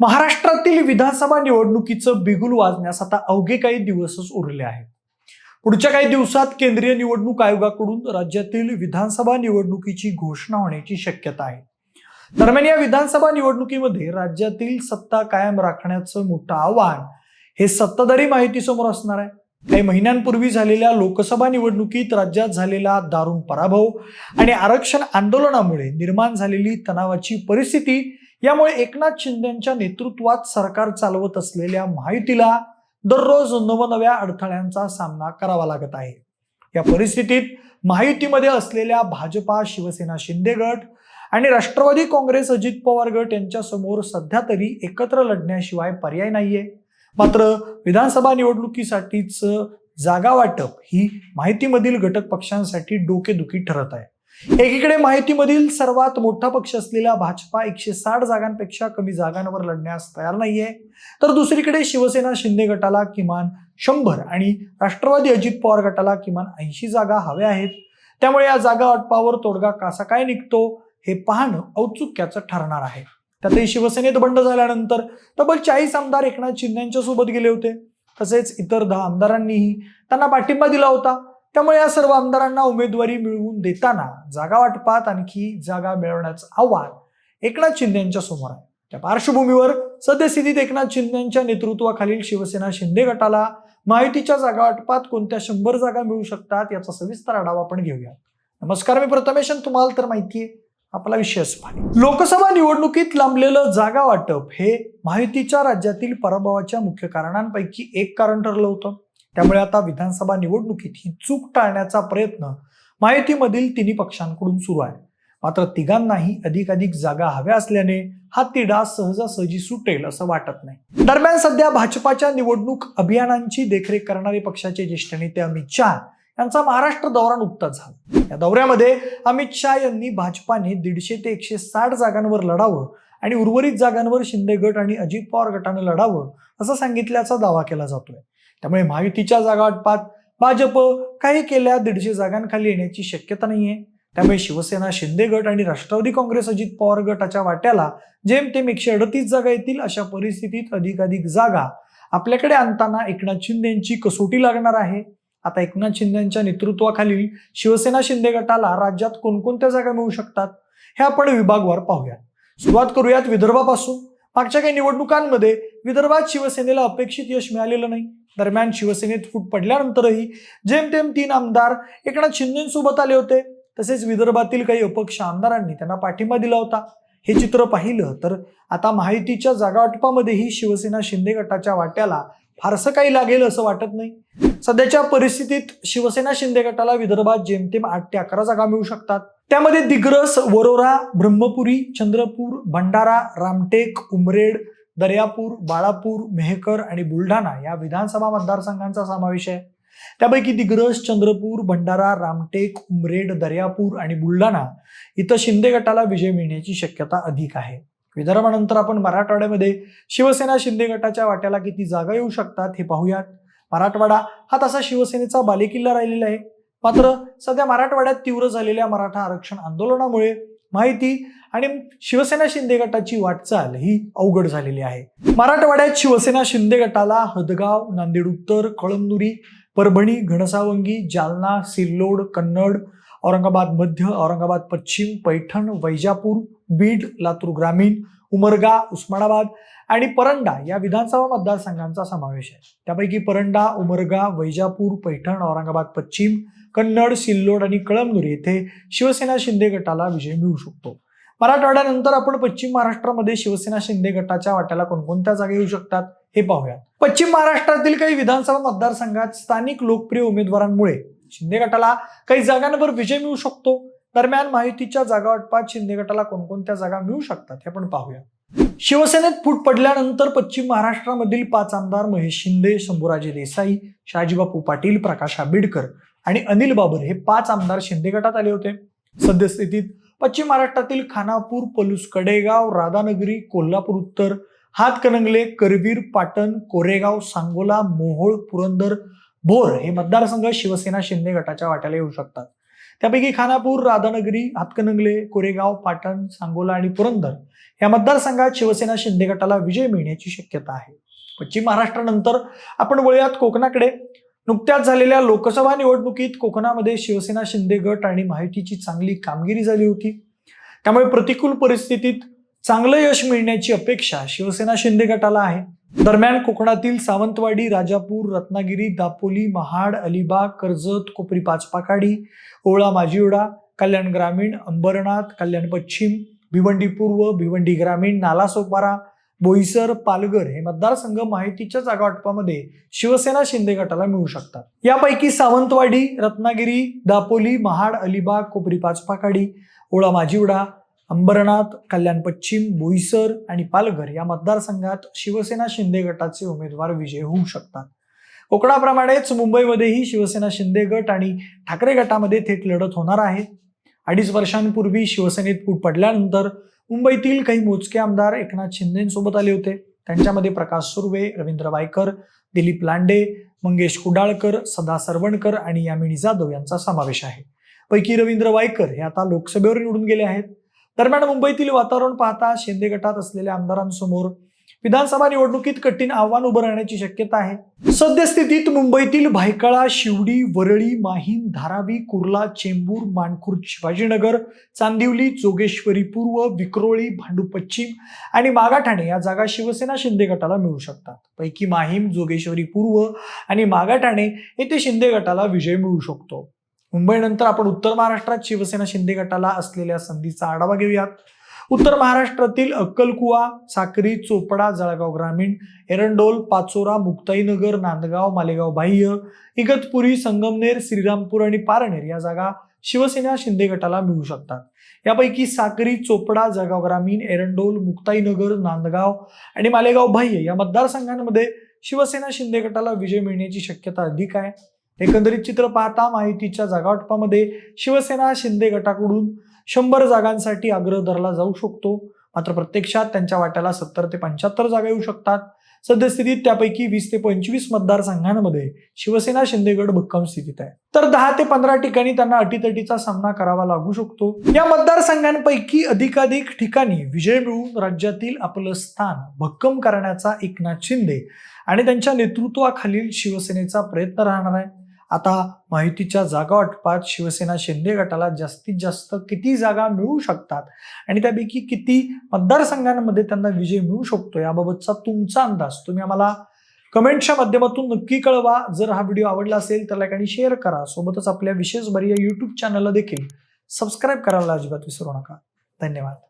महाराष्ट्रातील विधानसभा निवडणुकीचं बिगुल वाजण्यास आता अवघे काही दिवसच उरले आहेत. पुढच्या काही दिवसात केंद्रीय निवडणूक आयोगाकडून राज्यातील विधानसभा निवडणुकीची घोषणा होण्याची शक्यता आहे. दरम्यान या विधानसभा निवडणुकीमध्ये राज्यातील सत्ता कायम राखण्याचं मोठं आव्हान हे सत्ताधारी माहितीसमोर असणार आहे. काही महिन्यांपूर्वी झालेल्या लोकसभा निवडणुकीत राज्यात झालेला दारुण पराभव आणि आरक्षण आंदोलनामुळे निर्माण झालेली तणावाची परिस्थिती यामुळे एकनाथ शिंदेच्या नेतृत्वात सरकार चालवत असलेल्या माहितीला दररोज नवनव्या अडथळ्यांचा सामना करावा लागत आहे. या परिस्थितीत माहितीमध्ये असलेल्या भाजपा शिवसेना शिंदे गट आणि राष्ट्रवादी काँग्रेस अजित पवार गट यांच्या समोर सध्या तरी एकत्र लढण्याशिवाय पर्याय नाहीये. मात्र विधानसभा निवडणुकीसाठीच जागा वाटप ही माहितीमधील घटक पक्षांसाठी डोकेदुखी ठरत आहे. एकीकडे माहितीमधील सर्वात मोठा पक्ष असलेला भाजपा एकशे साठ जागांपेक्षा कमी जागांवर लढण्यास तयार नाहीये. तर दुसरीकडे शिवसेना शिंदे गटाला किमान शंभर आणि राष्ट्रवादी अजित पवार गटाला किमान ऐंशी जागा हव्या आहेत. त्यामुळे या जागा वाटपावर तोडगा कसा काय निघतो हे पाहणं औत्सुक्याचं ठरणार आहे. त्यातही शिवसेनेत बंड झाल्यानंतर तब्बल चाळीस आमदार एकनाथ शिंदेच्या सोबत गेले होते. तसेच इतर दहा आमदारांनीही त्यांना पाठिंबा दिला होता. त्यामुळे या सर्व आमदारांना उमेदवारी मिळवून देताना जागा वाटपात आणखी जागा मिळवण्याचं आव्हान एकनाथ शिंदे यांच्या समोर आहे. त्या पार्श्वभूमीवर सद्यस्थितीत एकनाथ शिंदेच्या नेतृत्वाखालील शिवसेना शिंदे गटाला माहितीच्या जागा वाटपात कोणत्या शंभर जागा मिळू शकतात याचा सविस्तर आढावा आपण घेऊया. नमस्कार मी प्रथमेश तुम्हाला तर माहितीये आपला विषय लोकसभा निवडणुकीत लांबलेलं जागा वाटप हे माहितीच्या राज्यातील पराभवाच्या मुख्य कारणांपैकी एक कारण ठरलं होतं. त्यामुळे आता विधानसभा निवडणुकीत ही चूक टाळण्याचा प्रयत्न माहितीमधील तिन्ही पक्षांकडून सुरू आहे. मात्र तिघांनाही अधिकाधिक जागा हव्या असल्याने हा तिढा सहजासहजी सुटेल असं वाटत नाही. दरम्यान सध्या भाजपाच्या निवडणूक अभियानांची देखरेख करणारे पक्षाचे ज्येष्ठ नेते अमित शहा यांचा महाराष्ट्र दौरा नुकताच झाला. या दौऱ्यामध्ये अमित शहा यांनी भाजपाने दीडशे ते एकशे साठ जागांवर लढावं आणि उर्वरित जागांवर शिंदे गट आणि अजित पवार गटानं लढावं असं सांगितल्याचा दावा केला जातोय. त्यामुळे महायुतीच्या जागा वाटपात भाजप काही केल्या दीडशे जागांखाली येण्याची शक्यता नाहीये. त्यामुळे शिवसेना शिंदे गट आणि राष्ट्रवादी काँग्रेस अजित पवार गटाच्या वाट्याला जेमतेम एकशे अडतीस जागा येतील अशा परिस्थितीत अधिकाधिक जागा आपल्याकडे आणताना एकनाथ शिंदेची कसोटी लागणार आहे. आता एकनाथ शिंदेच्या नेतृत्वाखालील शिवसेना शिंदे गटाला राज्यात कोणकोणत्या जागा मिळू शकतात हे आपण विभागवार पाहूयात. सुरुवात करूयात विदर्भापासून. मागच्या काही निवडणुकांमध्ये विदर्भात शिवसेनेला अपेक्षित यश मिळालेलं नाही. दरम्यान शिवसेनेत फूट पडल्यानंतरही जेमतेम तीन आमदार एकनाथ शिंदेसोबत आले होते. तसेच विदर्भातील काही अपक्ष आमदारांनी त्यांना पाठिंबा दिला होता. हे चित्र पाहिलं तर आता माहितीच्या जागावाटपामध्येही शिवसेना शिंदे गटाच्या वाट्याला फारसं काही लागेल असं वाटत नाही. सध्याच्या परिस्थितीत शिवसेना शिंदे गटाला विदर्भात जेमतेम आठ ते अकरा जागा मिळू शकतात. त्यामध्ये दिग्रस वरोरा ब्रह्मपुरी चंद्रपूर भंडारा रामटेक उमरेड दर्यापूर बाळापूर मेहकर आणि बुलढाणा या विधानसभा मतदारसंघांचा समावेश आहे. त्यापैकी दिग्रस चंद्रपूर भंडारा रामटेक उमरेड दर्यापूर आणि बुलढाणा इथं शिंदे गटाला विजय मिळण्याची शक्यता अधिक आहे. विदर्भानंतर आपण मराठवाड्यामध्ये शिवसेना शिंदे गटाच्या वाट्याला किती जागा येऊ शकतात हे पाहूयात. मराठवाडा हा तसा शिवसेनेचा बालेकिल्ला राहिलेला आहे. मात्र सध्या मराठवाड्यात तीव्र झालेल्या मराठा आरक्षण आंदोलनामुळे माहिती आणि शिवसेना शिंदे गटाची वाटचाल ही अवघड झालेली आहे. मराठवाड्यात शिवसेना शिंदे गटाला हदगाव नांदेड उत्तर कळमनुरी परभणी घनसावंगी जालना सिल्लोड कन्नड औरंगाबाद मध्य औरंगाबाद पश्चिम पैठण वैजापूर बीड लातूर ग्रामीण उमरगा उस्मानाबाद आणि परंडा या विधानसभा मतदारसंघांचा समावेश आहे. त्यापैकी परंडा उमरगा वैजापूर पैठण औरंगाबाद पश्चिम कन्नड सिल्लोड आणि कळमनुर येथे शिवसेना शिंदे गटाला विजय मिळू शकतो. मराठवाड्यानंतर आपण पश्चिम महाराष्ट्रामध्ये शिवसेना शिंदे गटाच्या वाट्याला कोणकोणत्या जागा येऊ शकतात हे पाहूयात. पश्चिम महाराष्ट्रातील काही विधानसभा मतदारसंघात स्थानिक लोकप्रिय उमेदवारांमुळे शिंदे गटाला काही जागांवर विजय मिळू शकतो. दरम्यान माहितीच्या जागा वाटपात शिंदे गटाला कोणकोणत्या जागा मिळू शकतात हे पण पाहूया. शिवसेनेत फूट पडल्यानंतर पश्चिम महाराष्ट्रामधील पाच आमदार महेश शिंदे शंभूराजे देसाई शहाजीबापू पाटील प्रकाश आंबेडकर आणि अनिल बाबर हे पाच आमदार शिंदे गटात आले होते. सद्यस्थितीत पश्चिम महाराष्ट्रातील खानापूर पलूस कडेगाव राधानगरी कोल्हापूर उत्तर हातकणंगले करवीर पाटण कोरेगाव सांगोला मोहोळ पुरंदर भोर हे मतदारसंघ शिवसेना शिंदे गटाच्या वाट्याला येऊ शकतात. त्यापैकी खानापूर राधानगरी हातकणंगले कोरेगाव पाटण सांगोला आणि पुरंदर या मतदारसंघात शिवसेना शिंदे गटाला विजय मिळण्याची शक्यता आहे. पश्चिम महाराष्ट्रानंतर आपण वळूयात कोकणाकडे. नुकत्याच झालेल्या लोकसभा निवडणुकीत कोकणामध्ये शिवसेना शिंदे गट आणि माहितीची चांगली कामगिरी झाली होती. त्यामुळे प्रतिकूल परिस्थितीत चांगलं यश मिळण्याची अपेक्षा शिवसेना शिंदे गटाला आहे. दरम्यान कोकणातील सावंतवाडी राजापूर रत्नागिरी दापोली महाड अलिबाग कर्जत कोपरी पाचपाकाडी ओळा माजिवडा कल्याण ग्रामीण अंबरनाथ कल्याण पश्चिम भिवंडी पूर्व भिवंडी ग्रामीण नालासोपारा बोईसर पालघर हे मतदारसंघ माहितीच्या जागावाटपामध्ये शिवसेना शिंदे गटाला मिळू शकतात. यापैकी सावंतवाडी रत्नागिरी दापोली महाड अलिबाग कोपरी पाचपाकाडी ओळा माजिवडा अंबरनाथ कल्याण पश्चिम बोईसर आणि पालघर या मतदारसंघात शिवसेना शिंदे गटाचे उमेदवार विजय होऊ शकतात. कोकणाप्रमाणेच मुंबईमध्येही शिवसेना शिंदे गट आणि ठाकरे गटामध्ये थेट लढत होणार आहे. अडीच वर्षांपूर्वी शिवसेनेत फूट पडल्यानंतर मुंबईतील काही मोजके आमदार एकनाथ शिंदेसोबत आले होते. त्यांच्यामध्ये प्रकाश सुर्वे रवींद्र वायकर दिलीप लांडे मंगेश कुडाळकर सदा सरवणकर आणि यामिनी जाधव यांचा समावेश आहे. पैकी रवींद्र वायकर हे आता लोकसभेवर निवडून गेले आहेत. दरम्यान मुंबईतील वातावरण पाहता शिंदे गटात असलेल्या आमदारांसमोर विधानसभा निवडणुकीत कठीण आव्हान उभं राहण्याची शक्यता आहे. सद्यस्थितीत मुंबईतील भायखळा शिवडी वरळी माहीम धारावी कुर्ला चेंबूर मानखुर्द शिवाजीनगर चांदिवली जोगेश्वरी पूर्व विक्रोळी भांडू पश्चिम आणि मागाठाणे या जागा शिवसेना शिंदे गटाला मिळू शकतात. पैकी माहीम जोगेश्वरी पूर्व आणि मागाठाणे येथे शिंदे गटाला विजय मिळू शकतो. मुंबईनंतर आपण उत्तर महाराष्ट्रात शिवसेना शिंदे गटाला असलेल्या संधीचा आढावा घेऊयात. उत्तर महाराष्ट्रातील अक्कलकुवा साक्री चोपडा जळगाव ग्रामीण एरंडोल पाचोरा मुक्ताईनगर नांदगाव मालेगाव बाह्य इगतपुरी संगमनेर श्रीरामपूर आणि पारनेर या जागा शिवसेना शिंदे गटाला मिळू शकतात. यापैकी साक्री चोपडा जळगाव ग्रामीण एरंडोल मुक्ताईनगर नांदगाव आणि मालेगाव बाह्य या मतदारसंघांमध्ये शिवसेना शिंदे गटाला विजय मिळण्याची शक्यता अधिक आहे. एकंदरीत चित्र पाहता माहितीच्या जागावाटपामध्ये शिवसेना शिंदे गटाकडून शंभर जागांसाठी आग्रह धरला जाऊ शकतो. मात्र प्रत्यक्षात त्यांच्या वाट्याला सत्तर ते पंच्याहत्तर जागा येऊ शकतात. सद्यस्थितीत त्यापैकी वीस ते पंचवीस मतदारसंघांमध्ये शिवसेना शिंदेगड भक्कम स्थितीत आहे. तर दहा ते पंधरा ठिकाणी त्यांना अटीतटीचा सामना करावा लागू शकतो. या मतदारसंघांपैकी अधिकाधिक ठिकाणी विजय मिळवून राज्यातील आपलं स्थान भक्कम करण्याचा एकनाथ शिंदे आणि त्यांच्या नेतृत्वाखालील शिवसेनेचा प्रयत्न राहणार आहे. आता माहितीच्या जागा वाटपात शिवसेना शिंदे गटाला जास्तीत जास्त किती जागा मिळू शकतात? आणि त्यापैकी किती मतदारसंघांमध्ये त्यांना विजय मिळू शकतो? याबाबतचा तुमचा अंदाज. तुम्ही आम्हाला कमेंटच्या माध्यमातून नक्की कळवा. जर हा व्हिडिओ आवडला असेल तर लाईक आणि शेअर करा. सोबतच आपल्या विशेष बरी या युट्यूब चॅनलला देखील सबस्क्राईब करायला अजिबात विसरू नका. धन्यवाद.